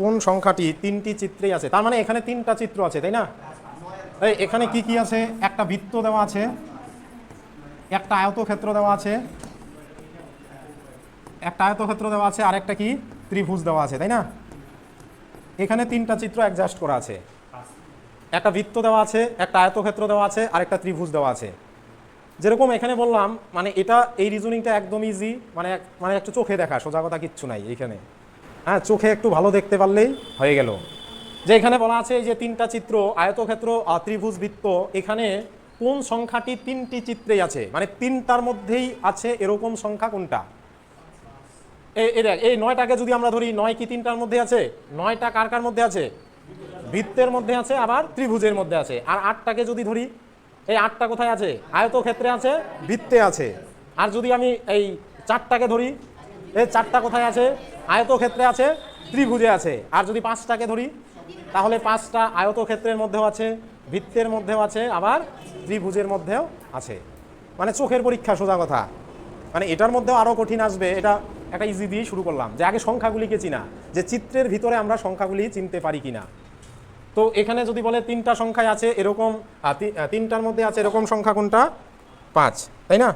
কোন সংখ্যাটি তিনটি চিত্রেই আছে? তার মানে এখানে তিনটা চিত্র আছে, তাই না? এখানে কি কি আছে? একটা বৃত্ত দেওয়া আছে, একটা আয়তক্ষেত্র দেওয়া আছে, একটা আয়তক্ষেত্র দেওয়া আছে আর একটা কি? ত্রিভুজ দেওয়া আছে, তাই না? এখানে তিনটা চিত্র অ্যাডজাস্ট করা আছে। একটা বৃত্ত দেওয়া আছে, একটা আয়তক্ষেত্র দেওয়া আছে আর একটা ত্রিভুজ দেওয়া আছে। যেরকম এখানে বললাম মানে এটা, এই রিজনিংটা একদম ইজি মানে মানে একটু চোখে দেখা, সোজা কথা কিচ্ছু নাই এইখানে হ্যাঁ চোখে একটু ভালো দেখতে পারলেই হয়ে গেল। যে এখানে বলা আছে এই যে তিনটা চিত্র, আয়তক্ষেত্র ত্রিভুজ বৃত্ত, এখানে কোন সংখ্যাটি তিনটি চিত্রেই আছে? মানে তিনটার মধ্যেই আছে এরকম সংখ্যা কোনটা? এই এই নয়টাকে যদি আমরা ধরি, নয় কি তিনটার মধ্যে আছে? নয়টা কার কার মধ্যে আছে? বৃত্তের মধ্যে আছে, আবার ত্রিভুজের মধ্যে আছে। আর আটটাকে যদি ধরি, এই আটটা কোথায় আছে? আয়তক্ষেত্রে আছে, বৃত্তে আছে। আর যদি আমি এই চারটাকে ধরি এই চারটা কোথায় আছে? আয়তক্ষেত্রে আছে, ত্রিভুজে আছে। আর যদি পাঁচটাকে ধরি, তাহলে পাঁচটা আয়তক্ষেত্রের মধ্যেও আছে, বৃত্তের মধ্যেও আছে, আবার ত্রিভুজের মধ্যেও আছে। মানে চোখের পরীক্ষা, সোজা কথা। মানে এটার মধ্যেও আরও কঠিন আসবে, এটা একটা ইজি দিয়েই শুরু করলাম। যে আগে সংখ্যাগুলিকে চিনা? যে চিত্রের ভিতরে আমরা সংখ্যাগুলি চিনতে পারি কি না তো এখানে যদি বলে তিনটা সংখ্যায় আছে, এরকম তিনটার মধ্যে আছে, এরকম সংখ্যা কোনটা? পাঁচ। তাই না?